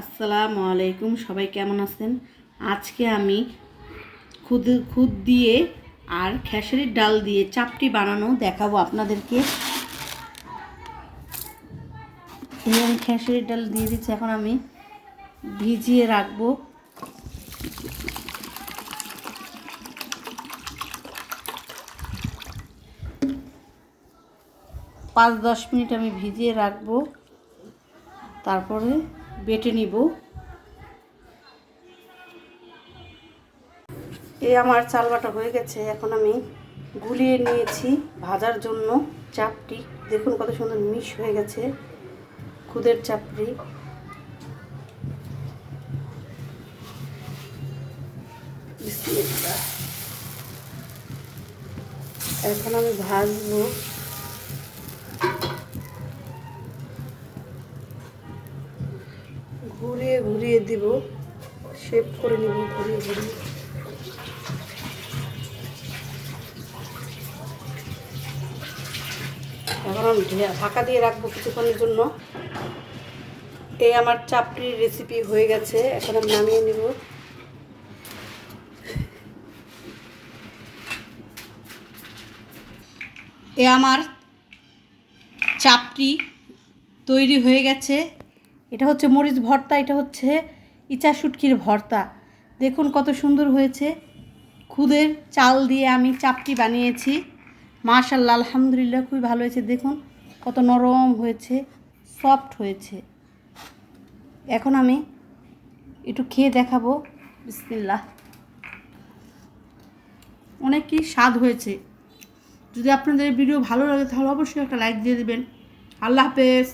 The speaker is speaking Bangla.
আসসালামু আলাইকুম, সবাই কেমন আছেন? আজকে আমি খুদ খুদ দিয়ে আর খেসারির ডাল দিয়ে চাপটি বানানো দেখাবো আপনাদেরকে। আমি খেসারির ডাল দিয়ে দিচ্ছি, এখন আমি ভিজিয়ে রাখব। পাঁচ দশ মিনিট আমি ভিজিয়ে রাখব। তারপরে বেটে নিব। এ আমার চাল বাটা হয়ে গেছে, এখন আমি গুলিয়ে নিয়েছি ভাজার জন্য চাপটি। দেখুন কত সুন্দর মিশ হয়ে গেছে, খুদের চাপড়ি এখন আমি ভাজবো। ঘুরিয়ে ঘুরিয়ে দিব শেপ করে নিব, ঘুরিয়ে ঘুরিয়ে। এখন আমি ঢাকা দিয়ে রাখব কিছুক্ষণের জন্য। এই আমার চাপড়ির রেসিপি হয়ে গেছে, এখন আমি নামিয়ে নিব। এ আমার চাপটি তৈরি হয়ে গেছে। এটা হচ্ছে মরিচ ভর্তা, এটা হচ্ছে ইচা শুটকির ভর্তা। দেখুন কত সুন্দর হয়েছে। খুদের চাল দিয়ে আমি চাপটি বানিয়েছি। মাশাল্লাহ আলহামদুলিল্লাহ, খুবই ভালো হয়েছে। দেখুন কত নরম হয়েছে, সফট হয়েছে। এখন আমি একটু খেয়ে দেখাবো। বিসমিল্লাহ। অনেকই স্বাদ হয়েছে। যদি আপনাদের ভিডিও ভালো লাগে তাহলে অবশ্যই একটা লাইক দিয়ে দেবেন। আল্লাহ হাফেজ।